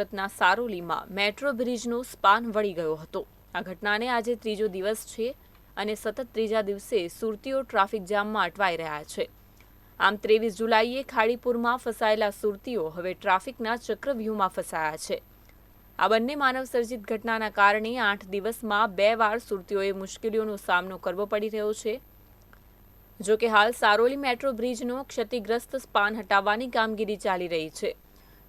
સુરતના સારોલીમાં metro બ્રિજનો span વળી ગયો હતો. આ ઘટનાને આજે ત્રીજો દિવસ છે અને સતત ત્રીજા દિવસે સુરતીઓ ટ્રાફિક જામમાં અટવાઈ રહ્યા છે. આમ ત્રેવીસ જુલાઈએ ખાડીપુરમાં ફસાયેલા સુરતીઓ હવે ટ્રાફિકના ચક્રવ્યૂહમાં ફસાયા છે. આ બંને માનવસર્જિત ઘટનાના કારણે આઠ દિવસમાં બે વાર સુરતીઓએ મુશ્કેલીઓનો સામનો કરવો પડી રહ્યો છે. જો કે હાલ સારોલી મેટ્રો બ્રિજનો ક્ષતિગ્રસ્ત સ્પાન હટાવવાની કામગીરી ચાલી રહી છે.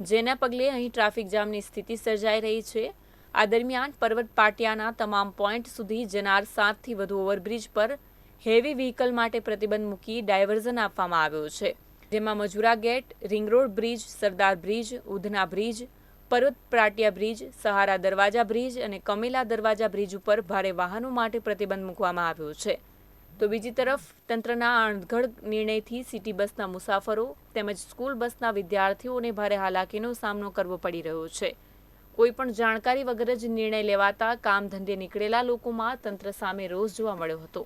જેના પગલે અહીં ટ્રાફિક જામની સ્થિતિ સર્જાઈ રહી છે. આ દરમિયાન પર્વત પાટિયાના તમામ પોઈન્ટ સુધી જનાર સાતથી વધુ ઓવરબ્રિજ પર હેવી વ્હીકલ માટે પ્રતિબંધ મૂકી ડાયવર્ઝન આપવામાં આવ્યો છે. જેમાં Majura gate, ring road bridge, Sardar bridge, Udhna bridge, Parvat Patiya bridge, સહારા દરવાજા બ્રિજ અને કમેલા દરવાજા બ્રિજ ઉપર ભારે વાહનો માટે પ્રતિબંધ મૂકવામાં આવ્યો છે. તો બીજી તરફ તંત્રના અણઘડ નિર્ણયથી સિટી બસના મુસાફરો તેમજ સ્કૂલ બસના વિદ્યાર્થીઓને ભારે હાલાકીનો સામનો કરવો પડી રહ્યો છે. કોઈ પણ જાણકારી વગર જ નિર્ણય લેવાતા કામ ધંધે નીકળેલા લોકોમાં તંત્ર સામે રોષ જોવા મળ્યો હતો.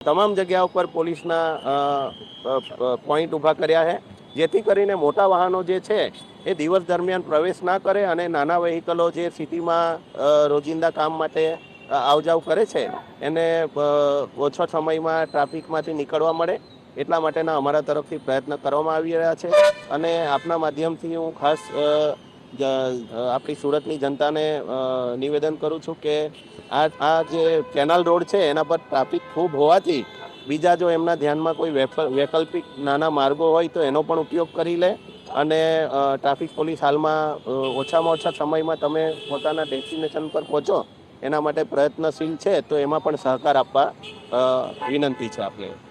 તમામ જગ્યા ઉપર પોલીસના પોઈન્ટ ઊભા કર્યા છે. જેથી કરીને મોટા વાહનો જે છે એ દિવસ દરમિયાન પ્રવેશ ના કરે અને નાના વ્હીકલો જે સિટીમાં રોજિંદા કામ માટે આવજાવ કરે છે. એને ઓછો સમયમાં ટ્રાફિકમાંથી નીકળવા મળે એટલા માટેના અમારા તરફથી પ્રયત્ન કરવામાં આવી રહ્યા છે. અને આપના માધ્યમથી હું ખાસ આપણી સુરતની જનતાને નિવેદન કરું છું કે આ આ જે કેનાલ રોડ છે એના પર ટ્રાફિક ખૂબ હોવાથી બીજા જો એમના ધ્યાનમાં કોઈ વૈકલ્પિક નાના માર્ગો હોય તો એનો પણ ઉપયોગ કરી લે. અને ટ્રાફિક પોલીસ હાલમાં ઓછામાં ઓછા સમયમાં તમે પોતાના ડેસ્ટિનેશન પર પહોંચો એના માટે પ્રયત્નશીલ છે તો એમાં પણ સહકાર આપવા વિનંતી છે આપણે